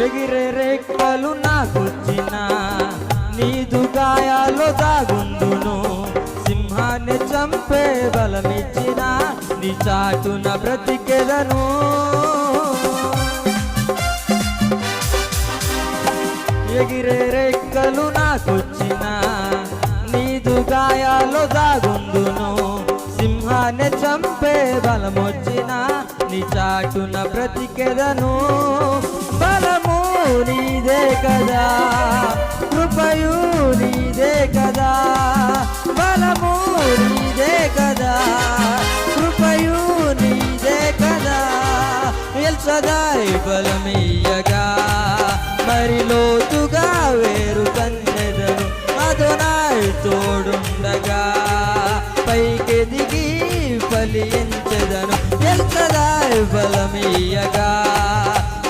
ఎగిరే రెక్కలు నాకొచ్చిన నీదు గాయాలు దాగుందును సింహాన్ని చంపే బలమిచ్చిన నీ చాటున బ్రతికెదను. ఎగిరే రెక్కలు నాకొచ్చిన నీదు గాయాలు దాగుందును సింహాన్ని చంపే బలమొచ్చిన నీ చాటున బ్రతికెదను. నీదే కదా కృపయు నీదే కదా బలము నీదే కదా కృపయు నీదే కదా ఎల్సదాయి బలమీయగా మరి లోతుగా వేరు కన్నెదను అదొనాయి తోడుండగా పైకెదిగి ఫలించదను